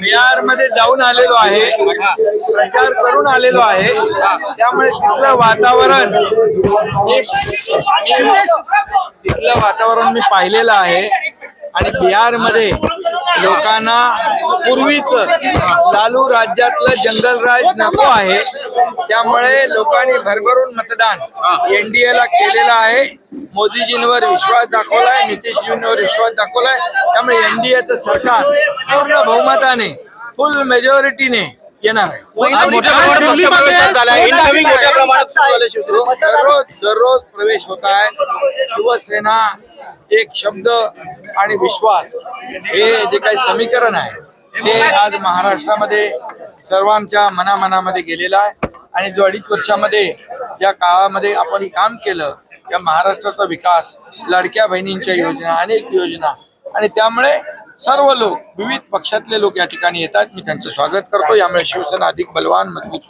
बिहारमध्ये जाऊन आलेलो आहे प्रचार करून आलेलो आहे. त्यामुळे तिथलं वातावरण एक तिथलं वातावरण मी पाहिलेलं आहे. आणि बिहारमध्ये लोकांना पूर्वीच लालू राज्यातलं जंगलराज नको आहे. त्यामुळे लोकांनी भरभरून मतदान एनडीए ला केलेलं आहे. मोदीजींवर विश्वास दाखवलाय नितीशजींवर विश्वास दाखवलाय. त्यामुळे एनडीएचं सरकार पूर्ण बहुमताने फुल मेजॉरिटीने येणार आहे. आहे. दररोज दररोज प्रवेश होत आहेत शिवसेना एक शब्द आणि विश्वास हे जे काही समीकरण आहे हे आज महाराष्ट्रामध्ये सर्वांच्या मनामनामध्ये गेलेलं आहे. आणि जो अडीच वर्षामध्ये या काळामध्ये आपण काम केलं या महाराष्ट्राचा विकास लाडक्या बहिणींच्या योजना अनेक योजना आणि त्यामुळे सर्व लोक विविध पक्षातले लोक या ठिकाणी येतात. मी त्यांचं स्वागत करतो. यामुळे शिवसेना अधिक बलवान मजबूत